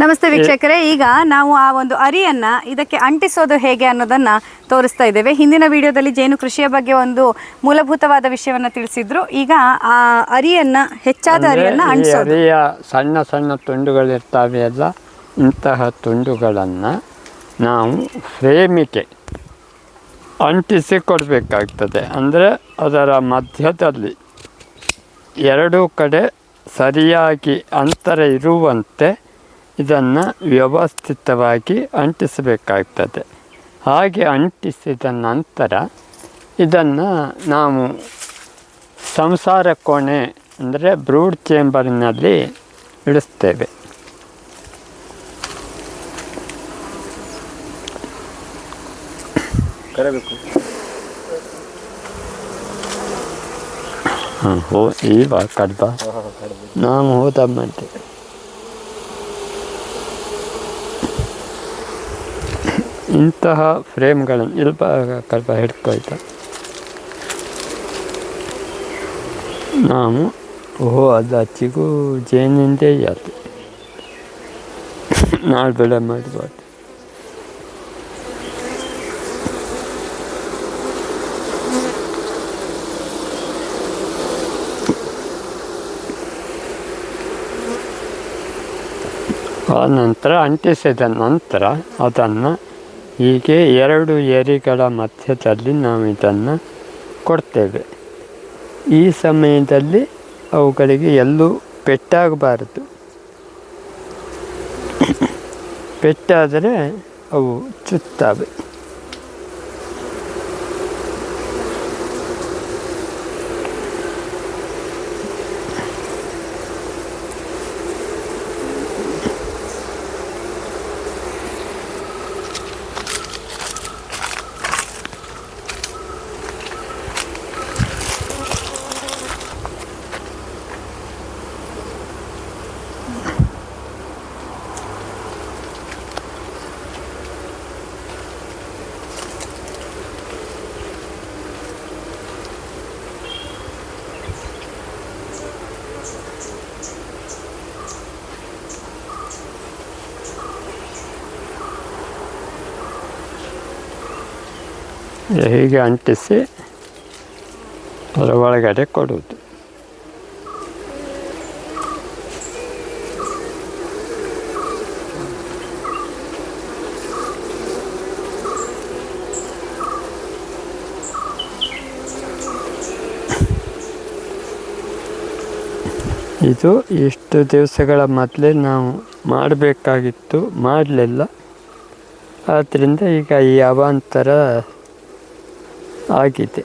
ನಮಸ್ತೆ ವೀಕ್ಷಕರೇ. ಈಗ ನಾವು ಆ ಒಂದು ಅರಿಯನ್ನ ಇದಕ್ಕೆ ಅಂಟಿಸೋದು ಹೇಗೆ ಅನ್ನೋದನ್ನ ತೋರಿಸ್ತಾ ಇದ್ದೇವೆ. ಹಿಂದಿನ ವಿಡಿಯೋದಲ್ಲಿ ಜೇನು ಕೃಷಿಯ ಬಗ್ಗೆ ಒಂದು ಮೂಲಭೂತವಾದ ವಿಷಯವನ್ನ ತಿಳಿಸಿದ್ರು. ಈಗ ಆ ಅರಿಯನ್ನ ಹೆಚ್ಚಾದ ಅರಿಯನ್ನ ಅಂಟಿಸೋದು. ಅರಿಯ ಸಣ್ಣ ಸಣ್ಣ ತುಂಡುಗಳಿರ್ತಾವೆ ಅಲ್ಲ ಇಂತಹ ತುಂಡುಗಳನ್ನು ನಾವು ಫ್ರೇಮಿಗೆ ಅಂಟಿಸಿ ಕೊಡಬೇಕಾಗ್ತದೆ ಅಂದರೆ ಅದರ ಮಧ್ಯದಲ್ಲಿ ಎರಡೂ ಕಡೆ ಸರಿಯಾಗಿ ಅಂತರ ಇರುವಂತೆ ಇದನ್ನು ವ್ಯವಸ್ಥಿತವಾಗಿ ಅಂಟಿಸಬೇಕಾಗ್ತದೆ. ಹಾಗೆ ಅಂಟಿಸಿದ ನಂತರ ಇದನ್ನು ನಾವು ಸಂಸಾರ ಕೋಣೆ ಅಂದರೆ ಬ್ರೂಡ್ ಚೇಂಬರ್ನಲ್ಲಿ ಇಳಿಸ್ತೇವೆ ಹಾಂ ಹೋ ಈಗ ಕಡ್ಬ ನಾವು ಹೋದ ಮತ್ತೆ ಇಂತಹ ಫ್ರೇಮ್ಗಳನ್ನು ಇಲ್ಪ ಕಲ್ಪ ಹಿಡ್ಕೊಯ್ತ. ನಾವು ಓಹೋ, ಅದು ಅಚ್ಚಿಗೂ ಜೇನಿಂದೇ ಜಾತಿ ನಾಳೆ ಬೆಳೆ ಮಾಡಬಾರ್ದು ಆ ನಂತರ ಅಂಟಿಸಿದ ನಂತರ ಅದನ್ನು ಹೀಗೆ ಎರಡು ಎರಿಗಳ ಮಧ್ಯದಲ್ಲಿ ನಾವು ಇದನ್ನು ಕೊಡ್ತೇವೆ. ಈ ಸಮಯದಲ್ಲಿ ಅವುಗಳಿಗೆ ಎಲ್ಲೂ ಪೆಟ್ಟಾಗಬಾರದು. ಪೆಟ್ಟಾದರೆ ಅವು ಚುತ್ತವೆ ಹೀಗೆ ಅಂಟಿಸಿ ಅದರ ಒಳಗಡೆ ಕೊಡುವುದು. ಇದು ಇಷ್ಟು ದಿವಸಗಳ ಮೊದಲೇ ನಾವು ಮಾಡಬೇಕಾಗಿತ್ತು, ಮಾಡಲಿಲ್ಲ. ಆದ್ದರಿಂದ ಈಗ ಈ ಅವಾಂತರ 開けて。